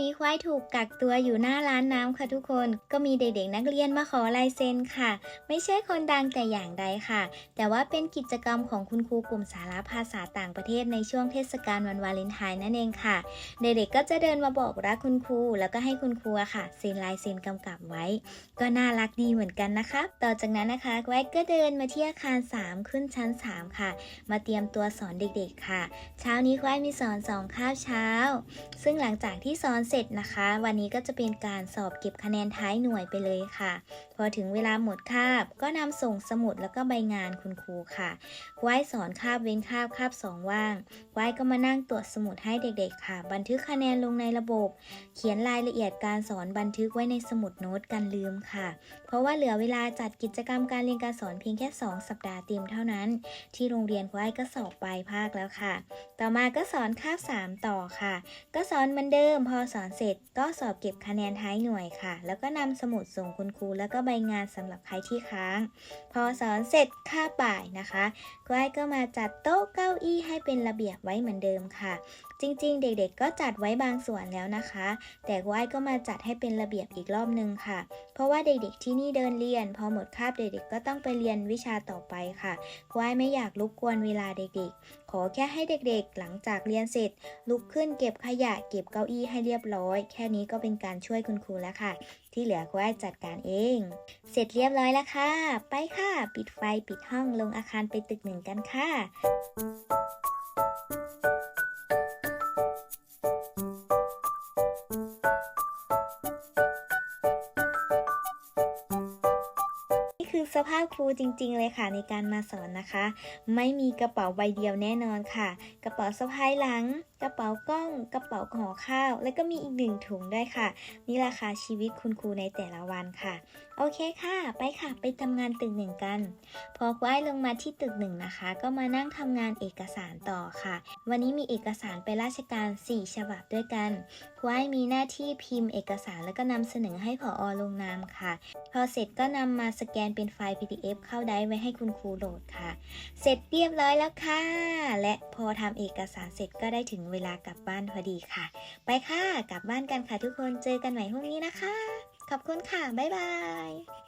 นี้ควายถูกกักตัวอยู่หน้าร้านน้ำค่ะทุกคน ก็มีเด็กๆนักเรียนมาขอลายเซ็นค่ะ ไม่ใช่คนดังแต่อย่างใดค่ะ แต่ว่าเป็นกิจกรรมของคุณครูกลุ่มสาระภาษาต่างประเทศในช่วงเทศกาลวันวาเลนไทน์นั่นเองค่ะ เด็กๆก็จะเดินมาบอกรักคุณครู แล้วก็ให้คุณครูค่ะเซ็นลายเซ็นกำกับไว้ ก็น่ารักดีเหมือนกันนะคะ ต่อจากนั้นนะคะควายก็เดินมาที่อาคาร 3 ขึ้นชั้น 3 ค่ะ มาเตรียมตัวสอนเด็กๆค่ะ เช้านี้ควายมีสอนสองคาบเช้า ซึ่งหลังจากที่สอนเสร็จนะคะ วันนี้ก็จะเป็นการสอบเก็บคะแนนท้ายหน่วยไปเลยค่ะ พอถึงเวลาหมดคาบก็นำส่งสมุดแล้วก็ใบงานคุณครูค่ะว่ายสอนคาบเว้นคาบคาบสองว่างว่ายก็มานั่งตรวจสมุดให้เด็กๆค่ะ บันทึกคะแนนลงในระบบ เขียนรายละเอียดการสอนบันทึกไว้ในสมุดโน้ตกันลืมค่ะ เพราะว่าเหลือเวลาจัดกิจกรรมการเรียนการสอนเพียงแค่ 2 สัปดาห์เต็มเท่านั้น ที่โรงเรียนว่ายก็สอบปลายภาคแล้วค่ะ ต่อมาก็สอนคาบ3ต่อค่ะ ก็สอนเหมือนเดิมพอสอนเสร็จก็สอบเก็บคะแนนท้ายหน่วยค่ะ แล้วก็นำสมุดส่งคุณครู แล้วก็ใบงานสำหรับใครที่ค้าง พอสอนเสร็จค่าบ่ายนะคะก้อยก็มาจัดโต๊ะเก้าอี้ให้เป็นระเบียบไว้เหมือนเดิมค่ะ จริงๆ เด็กๆ ก็จัดไว้บางส่วนแล้วนะคะ แต่ก้อยก็มาจัดให้เป็นระเบียบอีกรอบนึงค่ะ เพราะว่าเด็กๆที่นี่เดินเรียน พอหมดคาบเด็กๆก็ต้องไปเรียนวิชาต่อไปค่ะก้อยไม่อยากรบกวนเวลาเด็กๆขอแค่ให้เด็กๆ หลังจากเรียนเสร็จ ลุกขึ้นเก็บขยะ เก็บเก้าอี้ให้เรียบร้อย แค่นี้ก็เป็นการช่วยคุณครูแล้วค่ะ ที่เหลือก้อยจัดการเอง เสร็จเรียบร้อยแล้วค่ะ ไปค่ะ ปิดไฟปิดห้องลงอาคารไปตึกหนึ่งกันค่ะ คือสภาพครูจริง ๆ เลยค่ะในการมาสอนนะคะ ไม่มีกระเป๋าใบเดียวแน่นอนค่ะ กระเป๋าสะพายหลัง กระเป๋ากล้อง กระเป๋าห่อข้าว แล้วก็มีอีกหนึ่งถุงด้วยค่ะ นี่ราคาชีวิตคุณครูในแต่ละวันค่ะ โอเคค่ะ ไปค่ะไปทำงานตึกหนึ่งกัน พอคว้ายลงมาที่ตึกหนึ่งนะคะ ก็มานั่งทำงานเอกสารต่อค่ะ วันนี้มีเอกสารไปราชการ 4 ฉบับด้วยกันคว้ายมีหน้าที่พิมพ์เอกสารแล้วก็นำเสนอให้ผออลงนามค่ะ พอเสร็จก็นำมาสแกนเป็นฟล์ PDF เข้าได้ไว้ให้คุณครูโหลดค่ะ เสร็จเรียบร้อยแล้วค่ะ และพอทำเอกสารเสร็จก็ได้ถึงเวลากลับบ้านพอดีค่ะ ไปค่ะ กลับบ้านกันค่ะทุกคน เจอกันใหม่พรุ่งนี้นะคะ ขอบคุณค่ะ บ๊ายบาย